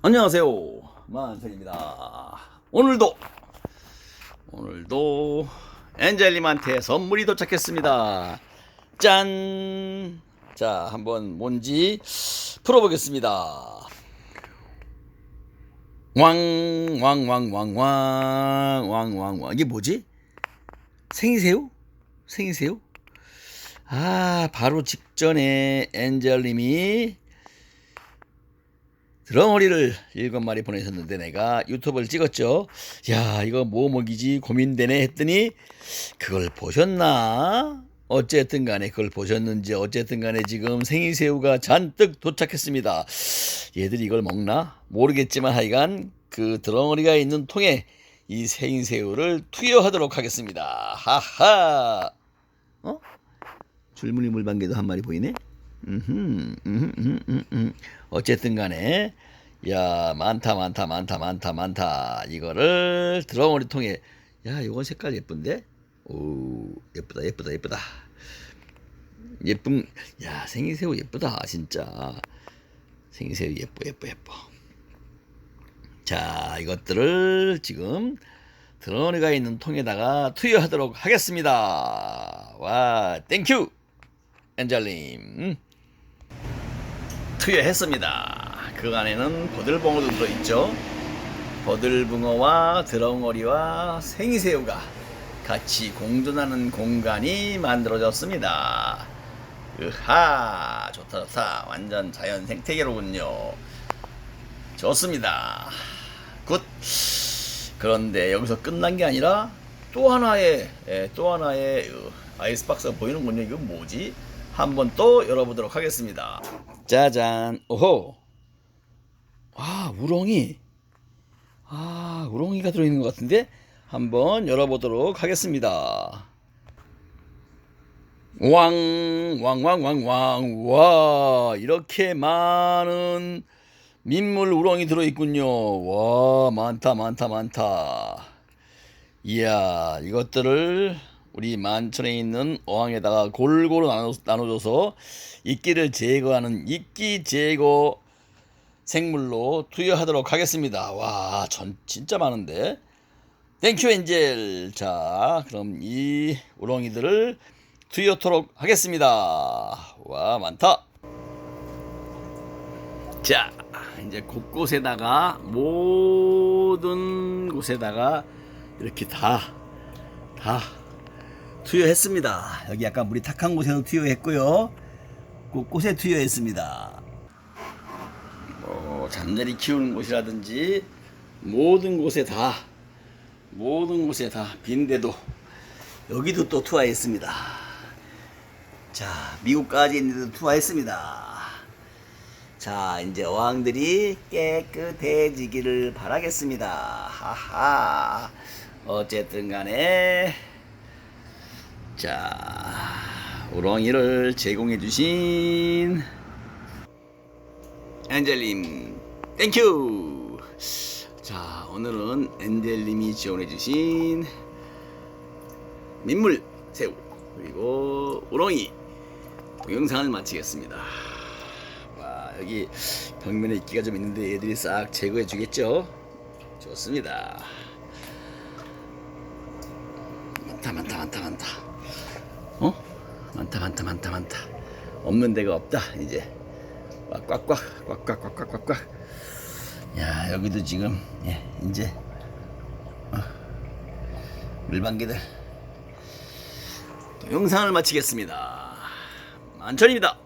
안녕하세요. 만천입니다. 오늘도 오늘도 엔젤님한테 선물이 도착했습니다. 짠. 자, 한번 뭔지 풀어보겠습니다. 왕왕왕왕왕왕왕왕 이게 뭐지? 생새우? 생새우? 아, 바로 직전에 엔젤님이 드렁어리를 일곱 마리 보내셨는데 내가 유튜브를 찍었죠. 야, 이거 뭐 먹이지 고민되네 했더니 그걸 보셨나? 어쨌든 간에 그걸 보셨는지 어쨌든 간에 지금 생이새우가 잔뜩 도착했습니다. 얘들이 이걸 먹나? 모르겠지만 하여간 그 드렁어리가 있는 통에 이 생이새우를 투여하도록 하겠습니다. 하하. 어? 줄무늬 물방개도 한 마리 보이네? 음흠, 음흠, 음흠, 음, 음. 어쨌든 간에 야 많다 많다 많다 많다 많다. 이거를 드렁어리 통에 야 이건 색깔 예쁜데? 오 예쁘다 예쁘다 예쁘다. 예쁜 야 생이새우 예쁘다 진짜. 생이새우 예뻐 예뻐 예뻐. 자 이것들을 지금 드렁어리가 있는 통에다가 투여하도록 하겠습니다. 와 땡큐 엔젤님 투여했습니다. 그 안에는 버들봉어도 들어있죠. 버들붕어와 드렁어리와 생이새우가 같이 공존하는 공간이 만들어졌습니다. 으하 좋다 좋다 완전 자연 생태계로군요. 좋습니다. 굿. 그런데 여기서 끝난 게 아니라 또 하나의 예, 또 하나의 어, 아이스박스가 보이는군요. 이건 뭐지? 한번 또 열어보도록 하겠습니다. 짜잔. 오호. 아, 우렁이. 아, 우렁이가 들어있는 것 같은데? 한번 열어보도록 하겠습니다. 왕, 왕, 왕, 왕, 왕. 와, 이렇게 많은 민물 우렁이 들어있군요. 와, 많다, 많다, 많다. 이야, 이것들을 우리 만천에 있는 어항에다가 골고루 나눠, 나눠 줘서 이끼를 제거하는 이끼 제거 생물로 투여하도록 하겠습니다. 와, 전 진짜 많은데. 땡큐 엔젤. 자, 그럼 이 우렁이들을 투여토록 하겠습니다. 와, 많다. 자, 이제 곳곳에다가 모든 곳에다가 이렇게 다, 다 투여했습니다. 여기 약간 물이 탁한 곳에도 투여했고요. 곳곳에 투여했습니다. 뭐 잠자리 키우는 곳이라든지 모든 곳에 다 모든 곳에 다 빈데도 여기도 또 투하했습니다. 자 미국까지 있는데도 투하했습니다. 자 이제 어항들이 깨끗해지기를 바라겠습니다. 하하 어쨌든 간에 자, 우렁이를 제공해 주신 엔젤님, 땡큐! 자, 오늘은 엔젤님이 지원해 주신 민물, 새우, 그리고 우렁이 동영상을 마치겠습니다. 와, 여기 벽면에 이끼가 좀 있는데 얘들이 싹 제거해 주겠죠? 좋습니다. 많다, 많다, 많다, 많다. 어? 많다 많다 많다 많다. 없는 데가 없다 이제. 와, 꽉꽉 꽉 꽉 꽉 꽉 꽉 꽉. 야 여기도 지금 예 이제 어, 물방개들. 또 영상을 마치겠습니다. 만천입니다